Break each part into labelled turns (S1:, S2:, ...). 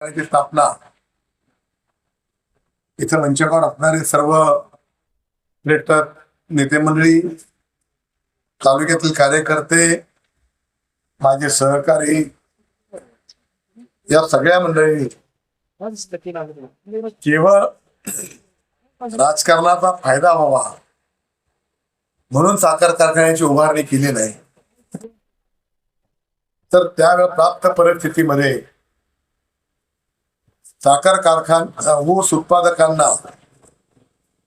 S1: ची स्थापना. इथं मंचावर असणारे सर्व पर्यटक नेते मंडळी तालुक्यातील कार्यकर्ते माझे सहकारी या सगळ्या मंडळी. केवळ राजकारणाचा फायदा व्हावा म्हणून साखर कारखान्याची उभारणी केली नाही. तर त्यावेळेला प्राप्त परिस्थितीमध्ये साखर कारखाना ऊस उत्पादकांना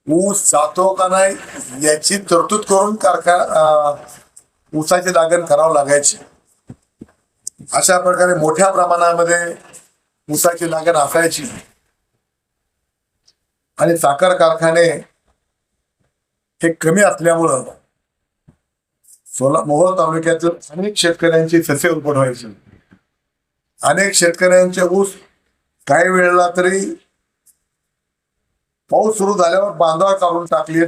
S1: ऊस जातो का नाही याची तरतूद करून कारखाना ऊसाची लागण करावं लागायची. अशा प्रकारे मोठ्या प्रमाणामध्ये ऊसाची लागण असायची. आणि साखर कारखाने हे कमी असल्यामुळं सोला मोहोळ तालुक्यातील अनेक शेतकऱ्यांची ससे उपट व्हायची. अनेक शेतकऱ्यांचे ऊस काही वेळेला तरी पाऊस सुरू झाल्यावर बांधावर काढून टाकले.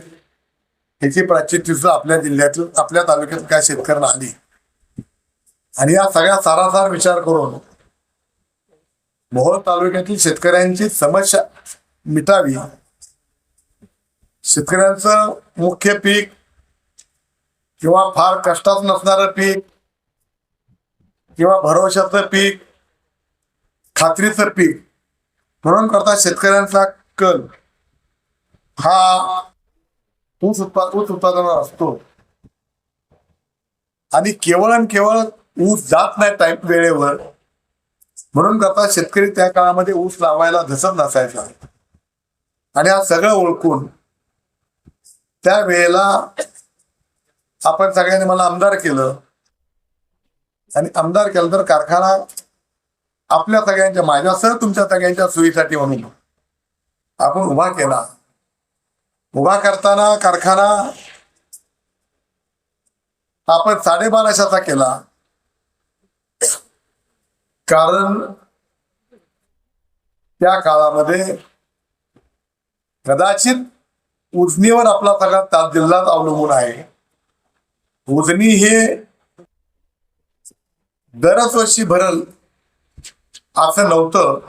S1: ह्याची प्राचीन सुद्धा आपल्या जिल्ह्यातील आपल्या तालुक्यात काय शेतकऱ्यांना आली आणि या सगळ्या सारासार विचार करून मोहोळ तालुक्यातील शेतकऱ्यांची समस्या मिटावी. शेतकऱ्यांचं मुख्य पीक किंवा फार कष्टात नसणारं पीक किंवा भरोशाचं पीक खात्रीचं पीक म्हणून करता शेतकऱ्यांचा कल हा ऊस उत्पाद ऊस उत्पादनावर असतो. आणि केवळ आणि केवळ ऊस जात नाही टाईप वेळेवर म्हणून करता शेतकरी त्या काळामध्ये ऊस लावायला धसत नसायचा. आणि हा सगळं ओळखून त्या वेळेला आपण सगळ्यांनी मला आमदार केलं. आणि आमदार केलं तर कारखाना आपल्या सगळ्यांच्या माझ्यासह तुमच्या सगळ्यांच्या सोयीसाठी म्हणून. आपण उभा केला. उभा करताना कारखाना आपण साडेबाराशाचा केला. कारण त्या काळामध्ये कदाचित उजनीवर आपला सगळा ता जिल्हा अवलंबून आहे. उजनी हे दरच वर्षी भरल असं नव्हतं.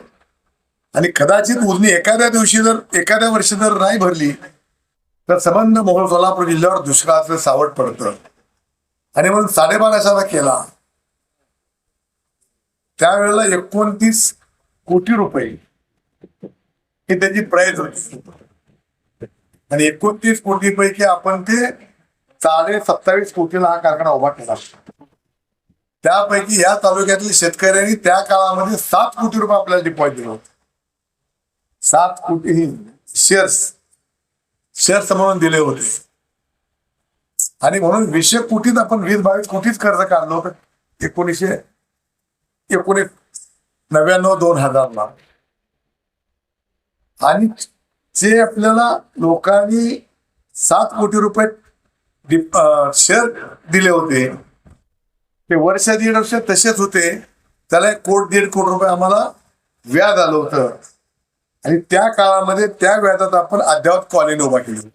S1: आणि कदाचित उजनी एखाद्या दिवशी जर एखाद्या वर्षी जर नाही भरली तर संबंध मोहोळ सोलापूर जिल्ह्यावर दुष्काळाचं सावट पडतं. आणि म्हणून साडेबाराशाला केला. त्यावेळेला एकोणतीस कोटी रुपये ही त्याची प्राईज होती. आणि एकोणतीस कोटी पैकी आपण ते साडे सत्तावीस कोटीला हा कारखाना उभा केला. त्यापैकी या तालुक्यातील शेतकऱ्यांनी त्या काळामध्ये सात कोटी रुपये आपल्याला डिपॉझिट दिलं होतं. सात कोटी शेअर्स शेअर्स म्हणून दिले होते. आणि म्हणून वीसशे कोटीत आपण वीस बावीस कोटीच कर्ज काढलं होतं. एकोणीसशे एकोणीस नव्याण्णव दोन हजारला. आणि जे आपल्याला लोकांनी सात कोटी रुपये शेअर दिले होते ते वर्ष दीड वर्ष तसेच होते. त्याला एक कोट दीड कोटी रुपये आम्हाला व्याज आलं होतं. आणि त्या काळामध्ये त्या व्याजात आपण अद्यावत कॉलनी उभा केली.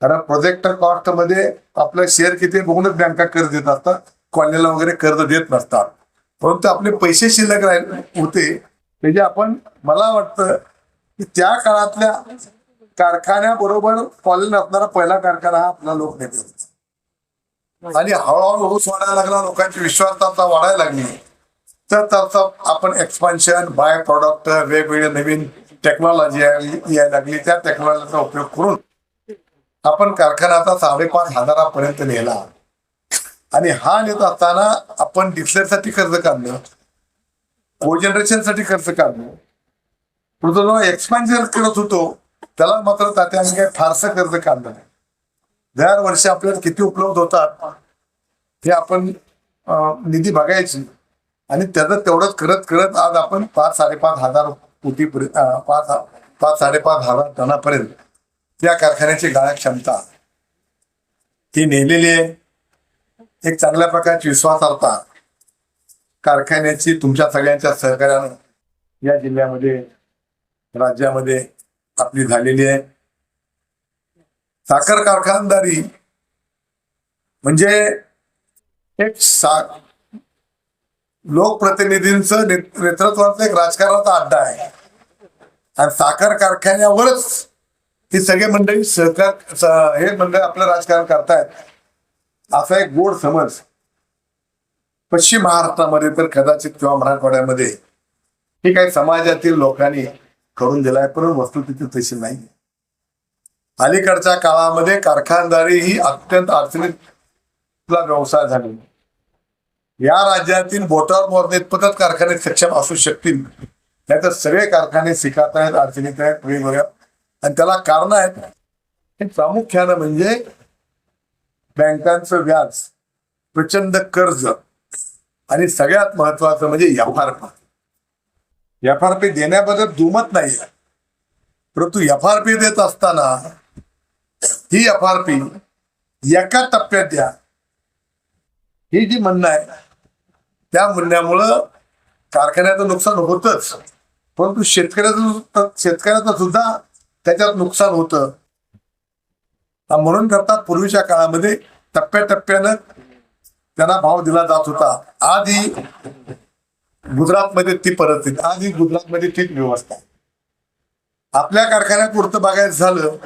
S1: कारण प्रोजेक्टर कॉस्टमध्ये आपलं शेअर किती बघूनच बँका कर्ज देत असतात कॉलनीला वगैरे कर्ज देत नसतात. परंतु आपले पैसे शिल्लक राहिले होते. म्हणजे आपण मला वाटतं की त्या काळातल्या कारखान्याबरोबर कॉलनी असणारा पहिला कारखाना हा आपला लोकनेते होता. म्हणजे आणि हळूहळू ऊस वाढायला लागला लोकांची विश्वासता वाढायला लागली. तर त्याचा आपण एक्सपान्शन बाय प्रॉडक्ट वेगवेगळे नवीन टेक्नॉलॉजी यायला लागली. त्या टेक्नॉलॉजीचा उपयोग करून आपण कारखान्याचा साडेपाच हजारापर्यंत नेला. आणि हा नेत असताना आपण डिक्लेअरसाठी कर्ज काढलं. कोजनरेशनसाठी कर्ज काढलं. परंतु जेव्हा एक्सपान्शन करत होतो त्याला मात्र तात्या आम्ही काही फारसं कर्ज काढलं नाही. दर वर्षी आपल्याला किती उपलब्ध होतात हे आपण निधी बघायची. आणि त्याचं तेवढंच करत करत आज आपण पाच साडेपाच हजार कोटी पाच पाच साडेपाच हजार टनापर्यंत त्या कारखान्याची गाळ्या क्षमता. ती नेलेली आहे. एक चांगल्या प्रकारची विश्वासार्हता कारखान्याची तुमच्या सगळ्यांच्या सहकार्यानं या जिल्ह्यामध्ये राज्यामध्ये आपली झालेली आहे. साखर कारखानदारी म्हणजे एक सा लोकप्रतिनिधींच नेत- नेतृत्वाचं एक राजकारणाचा अड्डा आहे. आणि साखर कारखान्यावरच ही सगळे मंडळी सहकार हे मंडळ आपलं राजकारण करतायत. असा एक गोड समज. पश्चिम महाराष्ट्रामध्ये तर कदाचित किंवा मराठवाड्यामध्ये हे काही समाजातील लोकांनी करून दिलाय परंतु वस्तुस्थिती तशी नाही अलीकडच्या काळामध्ये कारखानदारी ही अत्यंत अडचणीतला व्यवसाय झालेला या राज्यातील बोटावर मोरणे इतपतच कारखाने सक्षम असू शकतील नाहीतर सगळे कारखाने शिकत आहेत अडचणीत आहेत वेगवेगळ्या. आणि त्याला कारण आहेत. हे प्रामुख्यानं म्हणजे बँकांचं व्याज प्रचंड कर्ज आणि सगळ्यात महत्वाचं म्हणजे F R P. F R P देण्याबद्दल दुमत नाही परंतु एफ आर पी देत असताना ही एफ आर पी एका टप्प्यात द्या. ही जी म्हणणं आहे त्या म्हणण्यामुळं कारखान्याचं नुकसान होतच. परंतु शेतकऱ्याचं शेतकऱ्याचं सुद्धा त्याच्यात नुकसान होतं. म्हणून करतात पूर्वीच्या काळामध्ये टप्प्याटप्प्यानं त्यांना भाव दिला जात होता. आधी गुजरातमध्ये ती परिस्थिती आधी गुजरातमध्ये तीच व्यवस्था आपल्या कारखान्यात पुरतं बघायचं झालं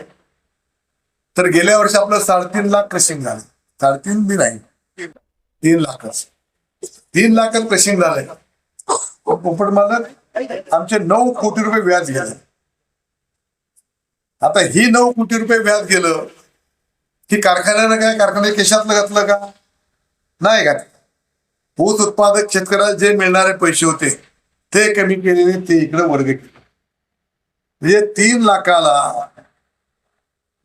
S1: तर गेल्या वर्षी आपलं साडेतीन लाख क्रशिंग झालं. साडेतीन बी नाही. तीन लाखच. तीन लाखच क्रशिंग झालंय. पोपट मालक आमचे नऊ कोटी रुपये व्याज गेले. आता ही नऊ कोटी रुपये व्याज गेलं की कारखान्यानं काय कारखान्या केशातलं घातलं का? नाही का ऊस उत्पादक शेतकऱ्याला जे मिळणारे पैसे होते ते कमी केलेले ते इकडे वर्ग केले. म्हणजे तीन लाखाला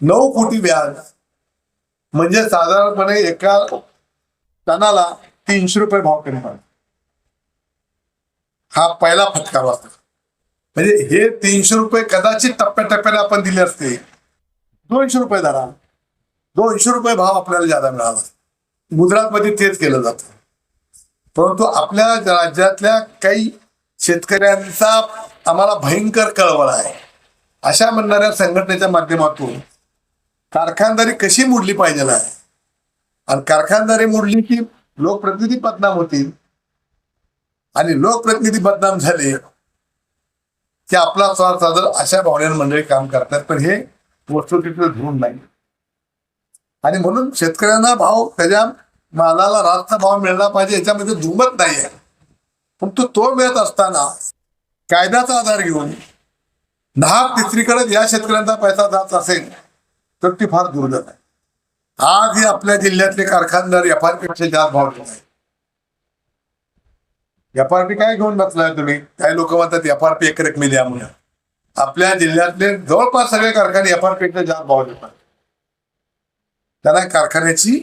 S1: नऊ कोटी व्याज. म्हणजे साधारणपणे एका टनाला तीनशे रुपये भाव कमी हा पहिला फटका वाचला म्हणजे हे तीनशे रुपये कदाचित टप्प्याटप्प्याने आपण दिले असते. दोनशे रुपये धरा. दोनशे रुपये भाव आपल्याला ज्यादा मिळाला गुजरातमध्ये तेच केलं जातं. परंतु आपल्या राज्यातल्या काही शेतकऱ्यांचा आम्हाला भयंकर कळवळ आहे. अशा म्हणणाऱ्या संघटनेच्या माध्यमातून कारखानदारी कशी मोडली पाहिजे ना? आणि कारखानदारी मोडली की लोकप्रतिनिधी बदनाम होतील. आणि लोकप्रतिनिधी बदनाम झाले की आपला स्वार्थ साधर अशा भावनेनं मंडळी काम करतात. पण हे वस्तुस्थितीचं धरून नाही. आणि म्हणून शेतकऱ्यांना भाव त्याच्या मालाला रास्त भाव मिळला पाहिजे याच्यामध्ये दुमत नाही आहे परंतु तो मिळत असताना कायद्याचा आधार घेऊन दहा तिसरीकडे या शेतकऱ्यांचा पैसा जात असेल तर ती फार दुर्दैव आहे. आजही आपल्या जिल्ह्यातले कारखानदार एफ आर जास्त भाव एफआरपी एफ आर पी काय घेऊन बसलाय तुम्ही? काही लोक म्हणतात एफ आर पी एक रकमी द्या म्हणून. आपल्या जिल्ह्यातले जवळपास सगळे कारखाने एफ आर जास्त भाव देतात त्यांना कारखान्याची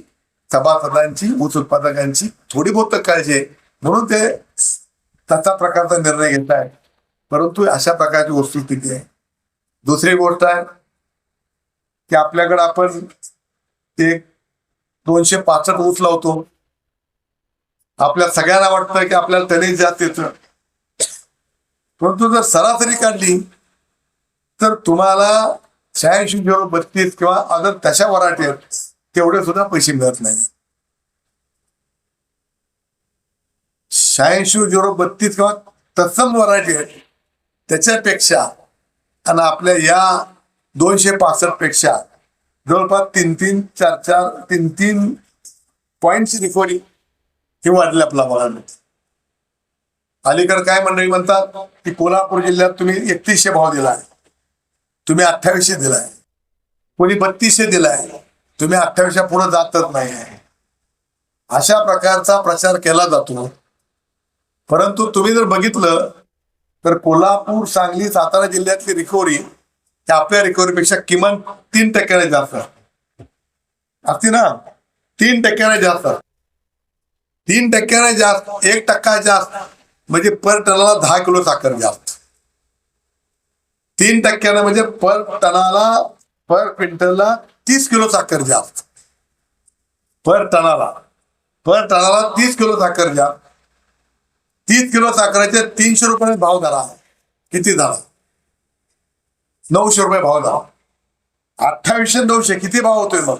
S1: सभासदांची ऊस उत्पादकांची थोडी बहुत काळजी आहे. म्हणून ते तसा प्रकारचा निर्णय घेत आहेत परंतु अशा प्रकारची वस्तुस्थिती आहे. दुसरी गोष्ट आहे की आपल्याकडे आपण एक दोनशे पासष्ट ऊस लावतो. आपल्या सगळ्यांना वाटतं की आपल्याला टनेज जात येतं. परंतु जर सरासरी काढली तर तुम्हाला शहाऐंशी झिरो बत्तीस किंवा अगर तशा वराठी आहेत तेवढे सुद्धा पैसे मिळत नाही. शहाऐंशी झिरो बत्तीस किंवा तत्सम वराठी आहेत त्याच्यापेक्षा आणि आपल्या या दोनशे पासष्टपेक्षा. जवळपास तीन तीन चार चार तीन तीन पॉईंटची रिकव्हरी हे वाढली आपला बघायला अलीकडे काय मंडळी म्हणतात की कोल्हापूर जिल्ह्यात तुम्ही एकतीसशे भाव दिलाय. तुम्ही अठ्ठावीसशे दिलाय. कोणी बत्तीसशे दिलाय. तुम्ही अठ्ठावीसशे पुढे जातच नाही आहे. अशा प्रकारचा प्रचार केला जातो. परंतु तुम्ही जर बघितलं तर कोल्हापूर सांगली सातारा जिल्ह्यातली रिकव्हरी ते आपल्या रिकव्हरीपेक्षा किमान तीन टक्क्याने जास्त. असते ना? तीन टक्क्याने जास्त. तीन टक्क्याने जास्त एक टक्का जास्त म्हणजे पर टनाला दहा किलो साखर जास्त. तीन टक्क्यानं म्हणजे पर टनाला पर क्विंटलला तीस किलो साखर जास्त. पर टनाला. पर टनाला तीस किलो साखर जास्त. तीस किलो साखरेचे तीनशे रुपये भाव झाला किती झाला नऊशे रुपये भाव धरा अठ्ठावीसशे नऊशे किती भाव होतोय मग?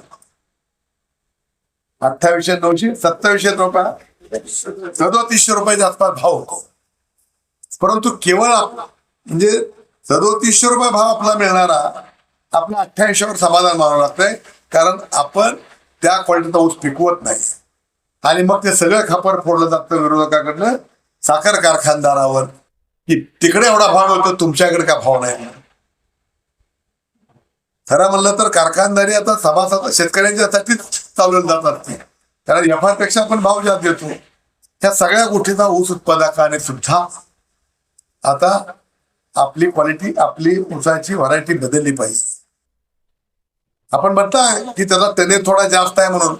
S1: अठ्ठावीसशे नऊशे सत्तावीसशे रुपया. सदोतीसशे रुपयाच्या आसपास भाव होतो. परंतु केवळ म्हणजे सदोतीसशे रुपये भाव आपला मिळणारा आपल्या अठ्ठ्याऐंशीवर समाधान मानावं लागतंय. कारण आपण त्या क्वालिटीचा ऊस पिकवत नाही. आणि मग ते सगळं खापर फोडलं जातं विरोधकाकडनं. साखर कारखानदारावर. की तिकडे एवढा भाव होतो तुमच्याकडे का भाव नाही? खरं म्हणलं तर कारखानदारी आता सभासद शेतकऱ्यांच्यासाठीच चालवले जातात कारण एफपेक्षा आपण भाव जास्त देतो त्या सगळ्या गोष्टीचा ऊस उत्पादकाने सुद्धा आता आपली क्वालिटी आपली ऊसाची व्हरायटी बदलली पाहिजे. आपण म्हणताय की त्याचा त्याने थोडा जास्त आहे म्हणून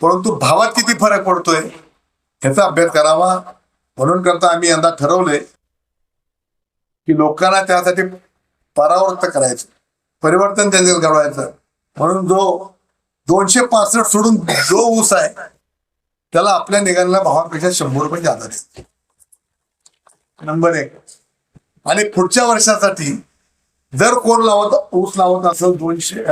S1: परंतु भावात किती फरक पडतोय ह्याचा अभ्यास करावा. म्हणून करता आम्ही यंदा ठरवलंय की लोकांना त्यासाठी परावृत्त करायचं. परिवर्तन त्यांच्यात घडवायचं. म्हणून जो दोनशे पासष्ट सोडून जो ऊस आहे त्याला आपल्या निघालेल्या भावापेक्षा शंभर रुपये जादा नंबर एक. आणि पुढच्या वर्षासाठी जर कोण लावत ऊस लावत असेल दोनशे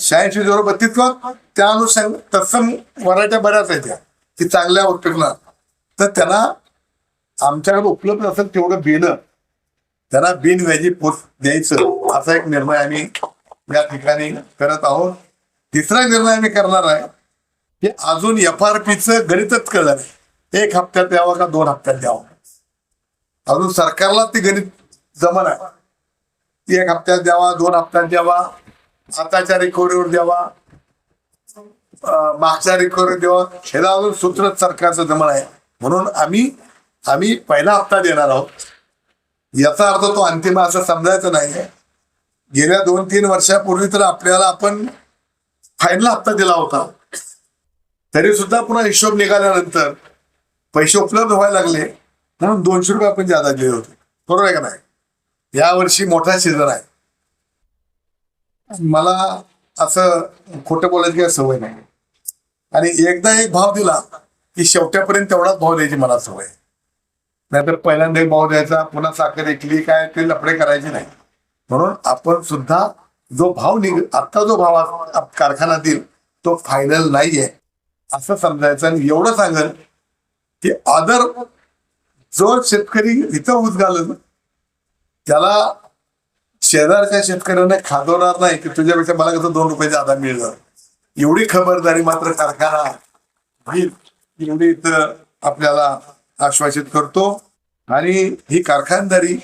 S1: शहाऐंशी जोर बत्तीस किंवा त्या अनुषंग तत्सम व्हरायट्या बऱ्याच आहेत त्या की चांगल्या पिकणार तर त्यांना आमच्याकडे उपलब्ध असेल तेवढं बिलं त्यांना बिनव्याजी पोच द्यायचं. असा एक निर्णय आम्ही या ठिकाणी करत आहोत. तिसरा निर्णय आम्ही करणार आहे की अजून एफ आर पीचं गणितच कळलं नाही. एक हप्त्यात द्यावं का दोन हप्त्यात द्यावं? अजून सरकारला ती गणित जमन आहे. ती एक हप्त्यात द्यावा दोन हप्त्यात द्यावा आताच्या रिकव्हरीवर द्यावा मागच्या रिकव्हरी द्यावा. ह्याला अजून सूत्रच सरकारचं जमन आहे. म्हणून आम्ही आम्ही पहिला हप्ता देणार आहोत. याचा अर्थ तो अंतिम असं समजायचं नाही. गेल्या दोन तीन वर्षापूर्वी तर आपल्याला आपण फाईनला हप्ता दिला होता. तरी सुद्धा पुन्हा हिशोब निघाल्यानंतर पैसे उपलब्ध व्हायला लागले म्हणून दोनशे रुपये आपण जादा दिले होते. बरोबर आहे का नाही? यावर्षी मोठा सीझन आहे. मला असं खोटं बोलायची काही सवय नाही. आणि एकदा एक भाव दिला की शेवट्यापर्यंत तेवढाच भाव द्यायची मला सवय. नाहीतर पहिल्यांदा भाव द्यायचा पुन्हा साखर ऐकली काय ते लफडे करायचे नाही. म्हणून आपण सुद्धा जो भाव निघ आता जो भाव कारखाना देईल तो फायनल नाहीये असं समजायचं आणि एवढं सांगेल की आदर जो शेतकरी इथं ऊस घालत त्याला शेजारच्या शेतकऱ्यांना खाजवणार नाही की तुझ्यापेक्षा मला कसं दोन रुपये जादा मिळणार. एवढी खबरदारी मात्र कारखाना घेईल एवढी इथं आपल्याला आश्वासित करतो. आणि ही कारखानदारी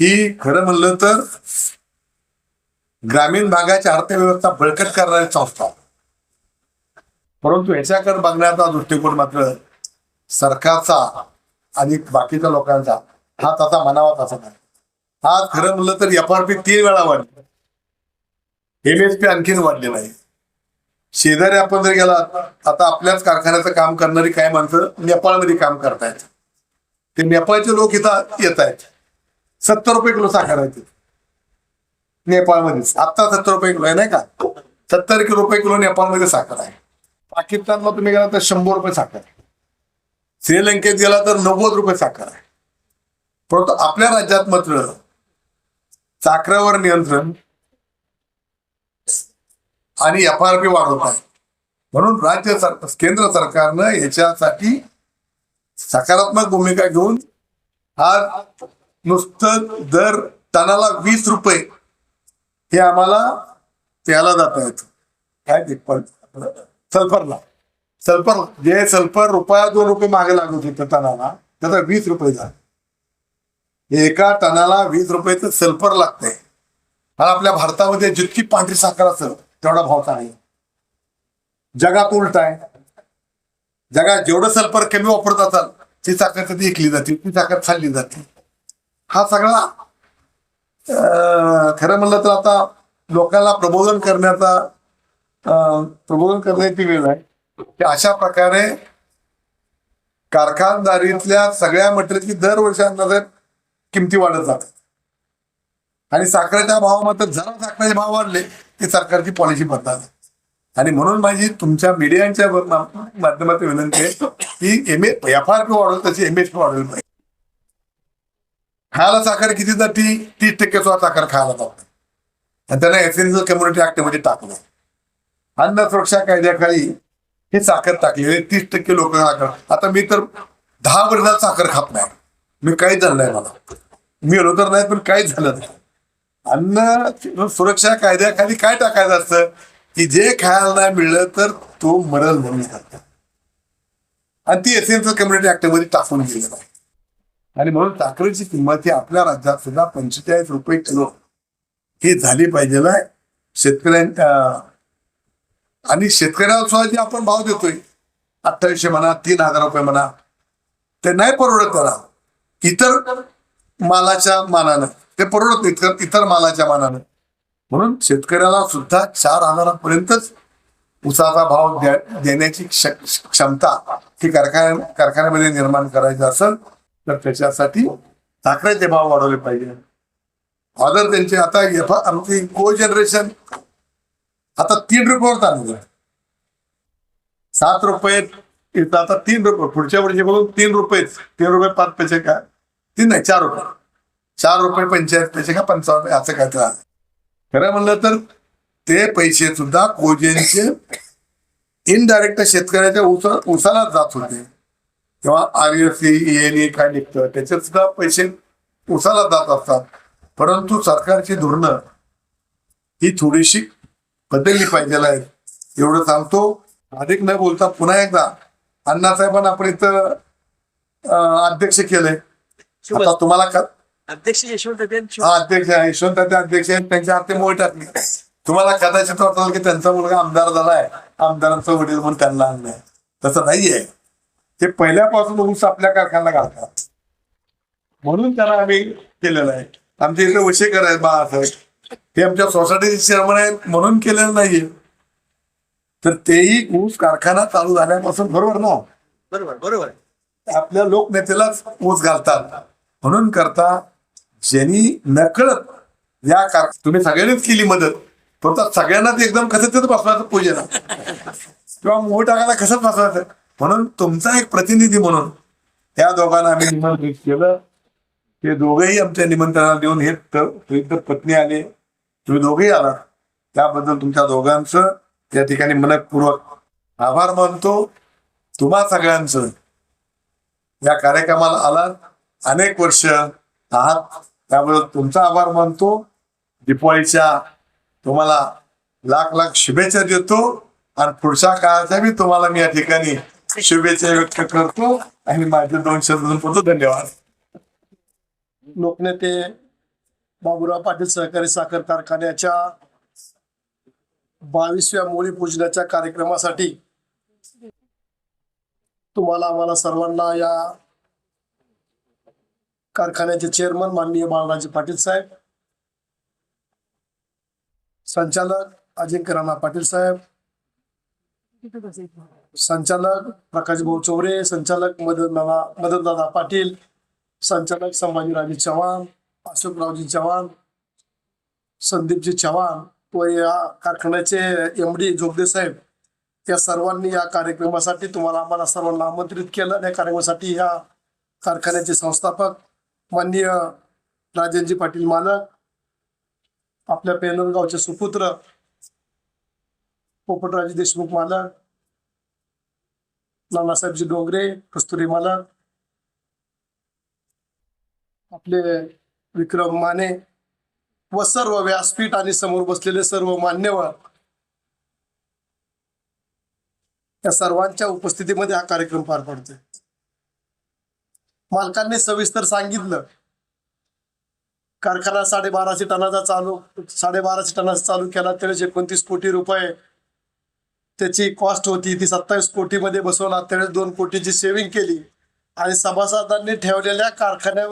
S1: ही खरं म्हणलं तर ग्रामीण भागाची अर्थव्यवस्था बळकट करणारी संस्था परंतु ह्याच्याकडे बघण्याचा दृष्टिकोन मात्र सरकारचा आणि बाकीच्या लोकांचा हा तसा म्हणावा तसा नाही. आज खरं म्हणलं तर एफ आर पी तीन वेळा वाढली. एम एस पी आणखीन वाढली नाही. शेजारी आपण जर गेला आता आपल्याच कारखान्याचं काम करणारी काय माणसं नेपाळमध्ये काम करतायत. ते नेपाळचे लोक इथं येत आहेत सत्तर रुपये किलो साखर आहे तिथे. नेपाळमध्ये आता सत्तर रुपये किलो आहे नाही का? सत्तर किलो रुपये किलो नेपाळमध्ये साखर आहे. पाकिस्तानला तुम्ही गेला तर शंभर रुपये साखर आहे. श्रीलंकेत गेला तर नव्वद रुपये साखर आहे. परंतु आपल्या राज्यात मात्र साखरेवर नियंत्रण आणि एफ आर पी वाढवत आहे. म्हणून राज्य सरकार केंद्र सरकारनं याच्यासाठी सकारात्मक भूमिका घेऊन आज नुसतं दर टनाला वीस रुपये हे आम्हाला प्याला जात आहेत काय ते पण सल्फरला. सल्फर जे सल्फर रुपया दोन रुपये मागे लागत होतं टनाला त्याचा वीस रुपये झाला. एका टनाला वीस रुपयेच सल्फर लागतंय. आणि आपल्या भारतामध्ये जितकी पांढरी साखर असेल तेवढा भाव आहे. जगात उलट आहे. जगात जेवढं सल्फर कमी वापरत असाल ती साखर कधी विकली जाते? ती साखर खाल्ली जाते. हा सगळा अं, खरं म्हणलं तर आता लोकांना प्रबोधन करण्याचा प्रबोधन करण्याची वेळ आहे. की अशा प्रकारे कारखानदारीतल्या सगळ्या मटेरियलची दरवर्षी अंदाजे किमती वाढत जातात. आणि साखरेच्या भावामध्ये जरा साखरेचे भाव वाढले ते सरकारची पॉलिसी बदलतात आणि म्हणून माझी तुमच्या मीडियाच्या माध्यमातून विनंती आहे की एम एफ आर पी वाढवली तशी एम एस पी वाढवली पाहिजे. खायला साखर किती जाती तीस टक्के सुद्धा साखर खायला जाते. आणि त्यांना एसेन्शियल कम्युनिटी ऍक्टमध्ये टाकलं. अन्न सुरक्षा कायद्याखाली हे साखर टाकलेले तीस टक्के लोक साखर. आता मी तर दहा वर्षात साखर खात नाही. मी काहीच झालं नाही मला. मी होलो तर नाही पण काहीच झालं नाही. अन्न सुरक्षा कायद्याखाली काय टाकायचं असतं? की जे खायला नाही मिळलं तर तो मरल म्हणून आणि ती एसेन्शियल कम्युनिटी ऍक्ट टाकून गेलेलं आहे. आणि म्हणून साखरेची किंमत ही आपल्या राज्यात सुद्धा पंचेचाळीस रुपये किलो ही झाली पाहिजे आहे शेतकऱ्यांच्या आणि शेतकऱ्याला सुद्धा जे आपण भाव देतोय अठ्ठावीसशे म्हणा तीन हजार रुपये म्हणा ते नाही परवडत त्याला. इतर मालाच्या मानानं ते परवडत इतर इतर मालाच्या मानानं. म्हणून शेतकऱ्याला सुद्धा चार हजारापर्यंतच उसाचा भाव देण्याची क्षमता ही कारखान्या कारखान्यामध्ये निर्माण करायची असेल तर त्याच्यासाठी साखरेचे भाव वाढवले पाहिजे. ऑर्डर त्यांचे आता एफ आमची को जनरेशन आता तीन रुपयावर चालू आहे सात रुपये आता तीन रुपये पुढच्या वर्षी बघून तीन रुपये तीन रुपये पाच पैसे का? तीन नाही चार रुपये. चार रुपये पंचायत पैसे का पंचावन्न असं काय तर खरं म्हणलं तर ते पैसे सुद्धा कोजेनचे इनडायरेक्ट शेतकऱ्याच्या उसा उसाला जात होते. किंवा आर एस सी काय निघतं त्याच्यात सुद्धा पैसे उसाला जात असतात. परंतु सरकारची धोरणं ही थोडीशी बदलली पाहिजे आहेत. एवढं सांगतो. अधिक न बोलता पुन्हा एकदा अण्णासाहेबांना आपण इथं अध्यक्ष केलंय. आता तुम्हाला का
S2: अध्यक्ष यशवंत
S1: हा अध्यक्ष यशवंत ते अध्यक्ष आहेत. त्यांच्या हाती मोठी टाकली. तुम्हाला कदाचित वाटलं की त्यांचा मुलगा आमदार झालाय. आमदारांचा वडील म्हणून त्यांना आणलंय. तसं नाहीये. ते पहिल्यापासून ऊस आपल्या कारखान्याला घालतात. म्हणून त्यांना आम्ही केलेलं आहे. आमच्या इथे वशेकर आहेत बाळासाहेब ते आमच्या सोसायटीचे चेअरमन आहेत म्हणून केलेलं नाहीये. तर तेही ऊस कारखाना चालू झाल्यापासून बरोबर ना?
S2: बरोबर बरोबर.
S1: आपल्या लोकनेतेलाच ऊस घालतात. म्हणून करता ज्यांनी नकळत या कार तुम्ही सगळ्यांनीच केली मदत. फक्त सगळ्यांनाच एकदम कसं तिथं बसवायचं पूजेला. किंवा मोह टाकायला कसं बसवायचं? म्हणून तुमचा एक प्रतिनिधी म्हणून त्या दोघांना आम्ही निमंत्रित केलं. ते दोघेही आमच्या निमंत्रणाला देऊन हे तर तर पत्नी आले. तुम्ही दोघेही आलात. त्याबद्दल तुमच्या दोघांचं त्या ठिकाणी मनपूर्वक आभार मानतो. तुम्हा सगळ्यांचं या कार्यक्रमाला आलात. अनेक वर्ष आहात. त्याबद्दल तुमचा आभार मानतो. दिपाळीच्या तुम्हाला लाख लाख शुभेच्छा देतो. आणि पुढच्या काळाच्या बी तुम्हाला मी या ठिकाणी शुभेच्छा व्यक्त करतो. आणि माझे दोन शब्द बोलतो धन्यवाद.
S3: लोकनेते बाबुराव पाटील सहकारी साखर कारखान्याच्या बावीसव्या मोळी पूजनाच्या कार्यक्रमासाठी तुम्हाला आम्हाला सर्वांना या कारखान्याचे चेअरमन माननीय बाळराजे पाटील साहेब संचालक अजिंक्य राणा पाटील साहेब संचालक प्रकाश भाऊ चौरे संचालक मदन मदनदादा पाटील संचालक संभाजीराजे चव्हाण अशोकरावजी चव्हाण संदीपजी चव्हाण व या कारखान्याचे एम डी जोगदे साहेब या सर्वांनी या कार्यक्रमासाठी तुम्हाला आम्हाला सर्वांना आमंत्रित केलं आणि या कार्यक्रमासाठी या कारखान्याचे संस्थापक माननीय राजेंद्रजी पाटील मालक आपल्या पेनरगावचे सुपुत्र पोपटराजे देशमुख मालक नानासाहेबजी डोंगरे कस्तुरी मालक आपले विक्रम माने व सर्व व्यासपीठ आणि समोर बसलेले सर्व मान्यवर या सर्वांच्या उपस्थितीमध्ये हा कार्यक्रम पार पडतोय. मालकांनी सविस्तर सांगितलं. कारखाना साडेबाराशे टनाचा चालू साडेबाराशे टनाचा चालू केला. त्यावेळेस एकोणतीस कोटी रुपये त्याची कॉस्ट होती ती सत्तावीस कोटीमध्ये बसवला त्यावेळेस दोन कोटीची सेव्हिंग केली. आणि सभासदांनी ठेवलेल्या कारखान्या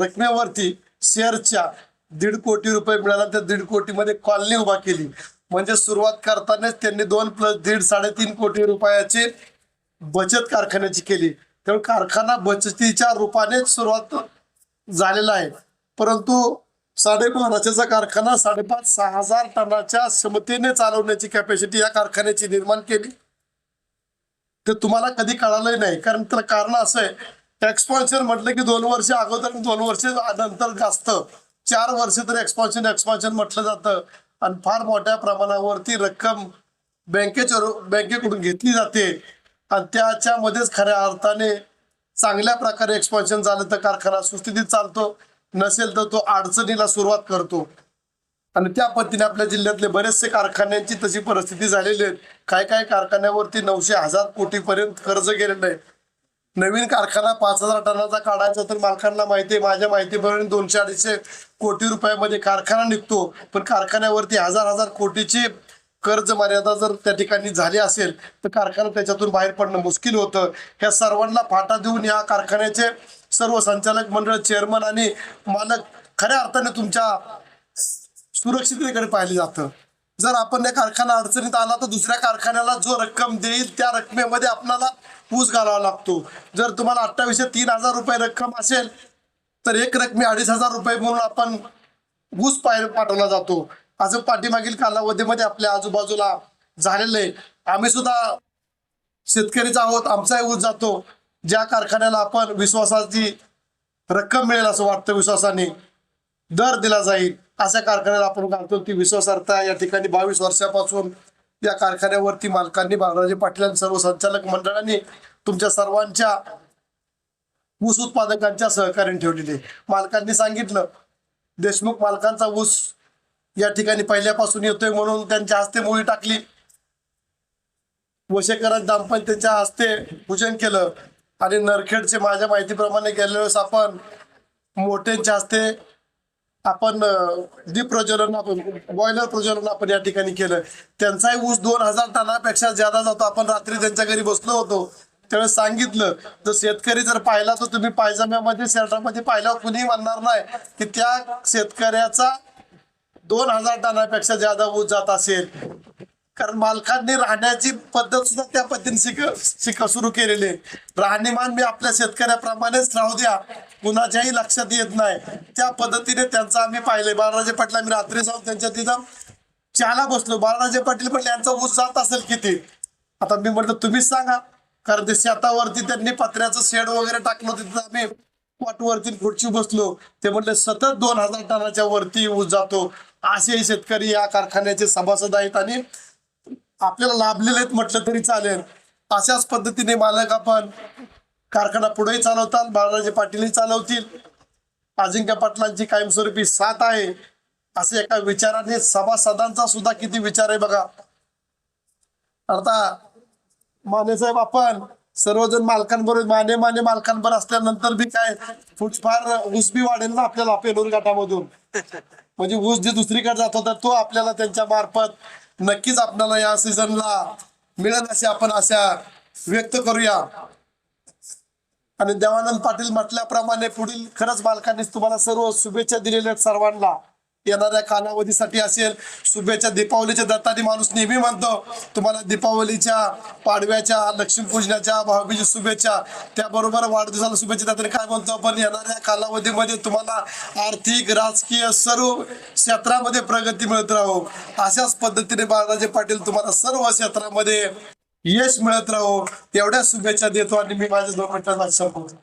S3: रकमेवरती शेअरच्या दीड कोटी रुपये मिळाला त्या दीड कोटीमध्ये कॉलनी उभा केली. म्हणजे सुरुवात करतानाच त्यांनी दोन प्लस दीड साडेतीन कोटी रुपयाची बचत कारखान्याची केली. त्यामुळे कारखाना बचतीच्या रूपानेच सुरुवात झालेला आहे. परंतु साडेबाराशेचा कारखाना साडेपाच सहा हजार टनाच्या क्षमतेने चालवण्याची कॅपॅसिटी या कारखान्याची निर्माण केली. ते तुम्हाला कधी कळालंही नाही. कारण त्याला कारण असं आहे एक्सपान्शन म्हटलं की दोन वर्ष अगोदर दोन वर्ष नंतर जास्त. चार वर्ष तर एक्सपान्शन एक्सपान्शन म्हटलं जातं. आणि फार मोठ्या प्रमाणावरती रक्कम बँकेच्या बँकेकडून घेतली जाते. आणि त्याच्यामध्येच खऱ्या अर्थाने चांगल्या प्रकारे एक्सपान्शन झालं तर कारखाना सुस्थितीत चालतो. नसेल तर तो अडचणीला सुरुवात करतो. आणि त्या पद्धतीने आपल्या जिल्ह्यातले बरेचसे कारखान्यांची तशी परिस्थिती झालेली आहे काय काय कारखान्यावरती नऊशे हजार कोटीपर्यंत कर्ज गेलेलं आहे. नवीन कारखाना पाच हजार टनाचा काढायचा तर मालकांना माहिती आहे. माझ्या माहितीप्रमाणे दोनशे अडीचशे कोटी रुपयामध्ये कारखाना निघतो. पण कारखान्यावरती हजार हजार कोटीची कर्ज मर्यादा जर त्या ठिकाणी झाली असेल तर कारखाना त्याच्यातून बाहेर पडणं मुश्किल होतं. ह्या सर्वांना फाटा देऊन या कारखान्याचे सर्व संचालक मंडळ चेअरमन आणि मालक खऱ्या अर्थाने तुमच्या सुरक्षिततेकडे पाहिलं जातं. जर आपण या कारखाना अडचणीत आला तर दुसऱ्या कारखान्याला जो रक्कम देईल त्या रकमेमध्ये आपल्याला ऊस घालावा लागतो. जर तुम्हाला अठ्ठावीसशे तीन हजार रुपये रक्कम असेल तर एक रकमी अडीच हजार रुपये म्हणून आपण ऊस पाय पाठवला जातो. असं पाठीमागील कालावधीमध्ये आपल्या आजूबाजूला झालेलं आहे. आम्ही सुद्धा शेतकरीच आहोत आमचाही ऊस जातो. ज्या कारखान्याला आपण विश्वासाची रक्कम मिळेल असं वाटतं विश्वासाने दर दिला जाईल अशा कारखान्याला आपण घालतो. ती विश्वासार्हता या ठिकाणी बावीस वर्षापासून या कारखान्यावरती मालकांनी बाळराजे पाटील आणि सर्व संचालक मंडळांनी तुमच्या सर्वांच्या ऊस उत्पादकांच्या सहकार्याने ठेवलेले मालकांनी सांगितलं देशमुख मालकांचा ऊस या ठिकाणी पहिल्यापासून येतोय म्हणून त्यांच्या हस्ते मोळी टाकली. वशेकरांच्या दाम्पत्याच्या हस्ते पूजन केलं. आणि नरखेडचे माझ्या माहितीप्रमाणे गेल्या वेळेस आपण मोठ्यांच्या हस्ते आपण डीप दीप प्रज्वलन आपण बॉयलर प्रज्वलन आपण या ठिकाणी केलं. त्यांचाही ऊस दोन हजार टनापेक्षा ज्यादा जातो. आपण रात्री त्यांच्या घरी बसलो होतो. त्यावेळेस सांगितलं तर शेतकरी जर पाहिला तर तुम्ही पायजाम्यामध्ये शर्टामध्ये पाहिल्यावर कुणीही म्हणणार नाही की त्या शेतकऱ्याचा दोन हजार टनापेक्षा ज्यादा ऊस जात असेल. कारण मालकांनी राहण्याची पद्धत सुद्धा त्या पद्धतीने शिक शिक सुरू केलेली आहे. राहणीमान मी आपल्या शेतकऱ्याप्रमाणेच राहू द्या. कुणाच्याही लक्षात येत नाही. त्या पद्धतीने त्यांचं आम्ही पाहिलंय. बाळराजे पाटील आम्ही रात्री जाऊन त्यांच्या तिथं चहाला बसलो. बाळराजे पाटील पण यांचा ऊस जात असेल किती? आता मी म्हटलं तुम्हीच सांगा. कारण ते शेतावरती त्यांनी पत्र्याचं शेड वगैरे टाकलं तिथं आम्ही. वाटवरती खुर्ची बसलो. ते म्हटले सतत दोन हजार टनाच्या वरती ऊस जातो. असेही शेतकरी या कारखान्याचे सभासद आहेत आणि आपल्याला लाभलेले आहेत म्हटलं तरी चालेल. अशाच पद्धतीने मालक आपण कारखाना पुढेही चालवतात बाळराजे पाटीलही चालवतील. अजिंक्य पाटलांची कायमस्वरूपी साथ आहे. असे एका विचाराने सभासदांचा सुद्धा किती विचार आहे बघा. आता माने साहेब आपण सर्वजण मालकांबरोबर माने माने मालकांबरोबर असल्यानंतर बी काय थोडीफार ऊस बी वाढेल ना आपल्याला पेलूर गटामधून म्हणजे ऊस जे दुसरीकडे जात होता तो आपल्याला त्यांच्या मार्फत नक्कीच आपल्याला या सीझनला मिळेल असे आपण अशा व्यक्त करूया. आणि देवानंद पाटील म्हटल्याप्रमाणे पुढील खरंच बालकांनीच तुम्हाला सर्व शुभेच्छा दिलेल्या आहेत सर्वांना. येणाऱ्या कालावधीसाठी असेल. शुभेच्छा. दीपावलीच्या दत्तानी माणूस नेहमी म्हणतो तुम्हाला दीपावलीच्या पाडव्याच्या लक्ष्मीपूजनाच्या भावीच्या शुभेच्छा. त्याबरोबर वाढदिवसाला शुभेच्छा देताना काय म्हणतो आपण? येणाऱ्या कालावधीमध्ये तुम्हाला आर्थिक राजकीय सर्व क्षेत्रामध्ये प्रगती मिळत राहो. अशाच पद्धतीने बाळराजे पाटील तुम्हाला सर्व क्षेत्रामध्ये यश मिळत राहो. एवढ्या शुभेच्छा देतो आणि मी माझ्या दोन मिनिटांना संपवतो